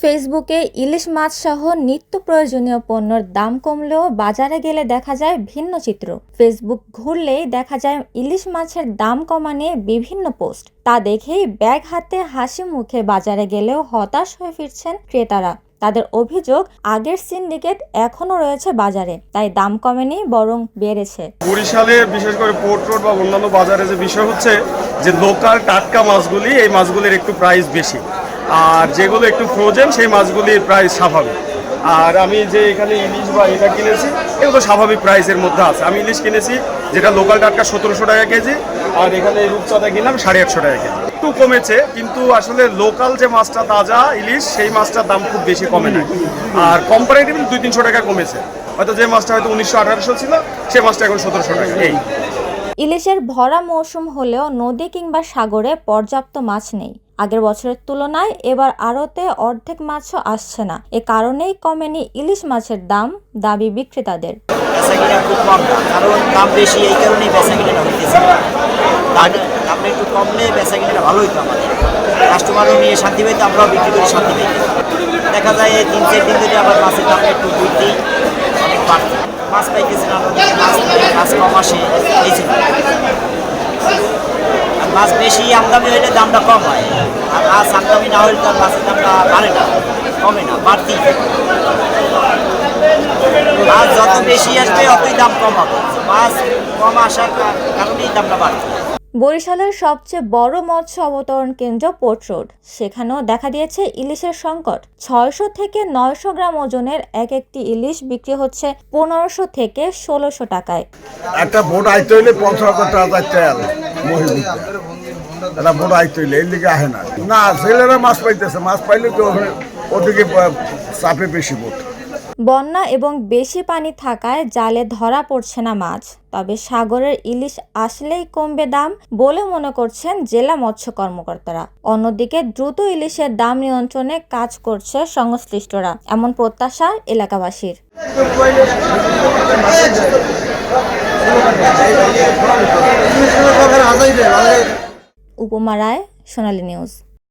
ফেসবুকে ইলিশ মাছ সহ নিত্য প্রয়োজনীয় পণ্যের দাম কমলেও বাজারে গেলে দেখা যায় ভিন্ন চিত্র। ফেসবুক ঘুরলেই দেখা যায় ইলিশ মাছের দাম কমা নিয়ে বিভিন্ন পোস্ট। তা দেখেই ব্যাগ হাতে হাসি মুখে বাজারে গেলেও হতাশ হয়ে ফিরছেন ক্রেতারা। তাদের অভিযোগ, আগের সিন্ডিকেট এখনও রয়েছে বাজারে, তাই দাম কমেনি, বরং বেড়েছে। বরিশালে বিশেষ করে পোর্ট রোড বা অন্যান্য বাজারে যে বিষয় হচ্ছে যে লোকাল টাটকা মাছগুলি, এই মাছগুলির একটু প্রাইস বেশি। আর যেগুলো একটু ফ্রোজেন সেই মাছগুলির প্রাইস স্বাভাবিক। আর আমি যে এখানে ইলিশ বা এটা কিনেছি, এগুলো স্বাভাবিক প্রাইসের মধ্যে আছে। আমি ইলিশ কিনেছি, যেটা লোকাল টাটকা সতেরোশো টাকা কেজি, আর এখানে রূপচাঁদা কিনলাম সাড়ে আটশো টাকা কেজি। একটু কমেছে, কিন্তু আসলে লোকাল যে মাছটা তাজা ইলিশ, সেই মাছটার দাম খুব বেশি কমে না আর কম্পারেটিভলি দুই তিনশো টাকা কমেছে। হয়তো যে মাছটা হয়তো উনিশশো আঠারোশো ছিল, সে মাছটা এখন সতেরোশো টাকা। এই। ইলিশের ভরা মৌসুম হলেও নদী কিংবা সাগরে পর্যাপ্ত মাছ নেই। আগের বছরের তুলনায় এবার আড়তে অর্ধেক মাছও আসছে না। এ কারণেই কমেনি ইলিশ মাছের দাম দাবি বিক্রেতাদের। দাম দাম দেখা যায় তিন চার দিন আবার মাছের দামটা একটু বৃদ্ধি, অনেক মাছ পাইতেছে না নদীতে মাছ কম আসে, এই আর মাছ বেশি আমদামি হইলে দামটা কম হয়। আর মাছ আমদামি না হলে তার মাছের দামটা বাড়ে না, কমে না বাড়তি মাছ যত বেশি আসবে, অতই দাম কম হবে। মাছ কম আসার কারণেই দামটা বাড়বে। বরিশালের সবচেয়ে বড় মৎস্য অবতরণ কেন্দ্র পোর্ট রোড। সেখানেও দেখা দিয়েছে ইলিশের সংকট। ছয়শো থেকে নয়শো গ্রাম ওজনের এক একটি ইলিশ বিক্রি হচ্ছে পনেরোশো থেকে ষোলোশো টাকায়। একটা ভোট আইতে হইলে পঞ্চাশ টাকা মহিলা একটা ভোট আইতে হইলে, এর লিগে আহে না। না, ছেলেরা মাছ পাইতেছে, মাছ পাইলে তো ওদিকে চাপে বেশি ভোট বন্যা এবং বেশি পানি থাকায় জালে ধরা পড়ছে না মাছ তবে সাগরের ইলিশ আসলেই কমবে দাম বলে মনে করছেন জেলা মৎস্য কর্মকর্তারা অন্যদিকে দ্রুত ইলিশের দাম নিয়ন্ত্রণে কাজ করছে সংশ্লিষ্টরা এমন প্রত্যাশা এলাকাবাসীর উপমা রায় সোনালী নিউজ